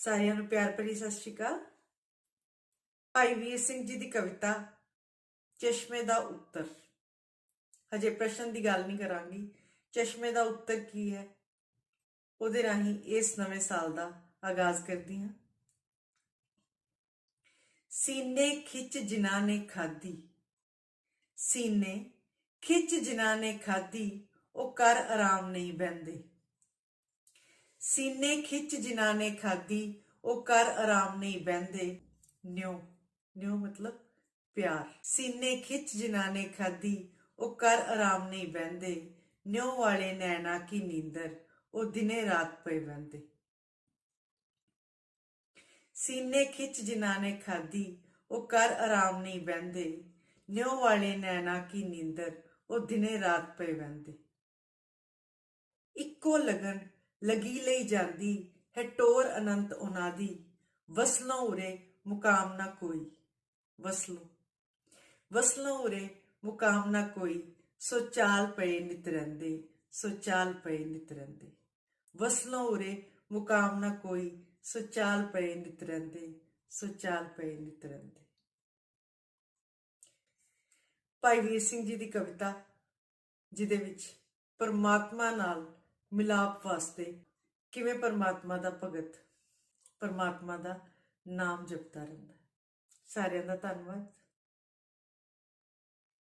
ਸਾਰਿਆਂ ਨੂੰ ਪਿਆਰ ਭਰੀ ਸਤਿ ਸ਼੍ਰੀ ਅਕਾਲ। ਭਾਈ ਵੀਰ ਸਿੰਘ ਜੀ ਦੀ ਕਵਿਤਾ, ਚਸ਼ਮੇ ਦਾ ਉੱਤਰ। ਹਜੇ ਪ੍ਰਸ਼ਨ ਦੀ ਗੱਲ ਨਹੀਂ ਕਰਾਂਗੀ। ਚਸ਼ਮੇ ਦਾ ਉੱਤਰ ਕੀ ਹੈ? ਉਹਦੇ ਰਾਹੀਂ ਇਸ ਨਵੇਂ ਸਾਲ ਦਾ ਆਗਾਜ਼ ਕਰਦੀ ਹਾਂ। ਸੀਨੇ ਖਿੱਚ ਜਿਨ੍ਹਾਂ ਨੇ ਖਾਦੀ ਸੀਨੇ ਖਿੱਚ ਜਿਨ੍ਹਾਂ ਨੇ ਖਾਦੀ ਉਹ ਕਰ ਆਰਾਮ ਨਹੀਂ ਬੈੰਦੇ ਸੀਨੇ ਖਿੱਚ ਜਿਨ੍ਹਾਂ ਨੇ ਖਾਦੀ ਉਹ ਕਰ ਆਰਾਮ ਨਹੀਂ ਬੈੰਦੇ ਨਿਉ ਨਿਉ ਮਤਲਬ ਪਿਆਰ। ਸੀਨੇ ਖਿੱਚ ਜਿਨ੍ਹਾਂ ਨੇ ਖਾਦੀ ਉਹ ਕਰ ਆਰਾਮ ਨਹੀਂ ਬੈੰਦੇ ਨਿਉ ਵਾਲੇ ਨੈਣਾ ਕੀ ਨੀਂਦਰ, ਉਹ ਦਿਨੇ ਰਾਤ ਪਏ ਬੈੰਦੇ ਸੀਨੇ ਖਿੱਚ ਜਿਨ੍ਹਾਂ ਨੇ ਖਾਦੀ ਉਹ ਕਰ ਆਰਾਮ ਨਹੀਂ ਬੈੰਦੇ ਨਿਉ ਵਾਲੇ ਨੈਣਾ ਕੀ ਨੀਂਦਰ, ਉਹ ਦਿਨੇ ਰਾਤ ਪਏ ਬੈੰਦੇ ਇੱਕੋ ਲਗਨ ਲਗੀ ਲਈ ਜਾਂਦੀ ਹੈ ਟੋਰ ਅਨੰਤ ਉਹਨਾਂ ਦੀ। ਵਸਲੋਂ ਉਰੇ ਮੁਕਾਮ ਨਾ ਕੋਈ, ਵਸਲੋਂ। ਵਸਲੋਂ ਉਰੇ ਮੁਕਾਮ ਨਾ ਕੋਈ, ਸੋ ਚਾਲ ਪਏ ਨਿਤ ਸੋ ਚਾਲ ਪਏ ਨਿਤ ਵਸਲੋਂ ਉਰੇ ਮੁਕਾਮ ਨਾ ਕੋਈ, ਸੋ ਚਾਲ ਪਏ ਨਿਤ ਰਹਿੰਦੇ, ਸੋ ਚਾਲ ਪਏ ਨਿਤ ਭਾਈ ਵੀਰ ਸਿੰਘ ਜੀ ਦੀ ਕਵਿਤਾ, ਜਿਹਦੇ ਵਿੱਚ ਪਰਮਾਤਮਾ ਨਾਲ ਮਿਲਾਪ ਵਾਸਤੇ ਕਿਵੇਂ ਪਰਮਾਤਮਾ ਦਾ ਭਗਤ ਪਰਮਾਤਮਾ ਦਾ ਨਾਮ ਜਪਦਾ ਰਹਿੰਦਾ ਸਾਰਿਆਂ ਦਾ ਧੰਨਵਾਦ।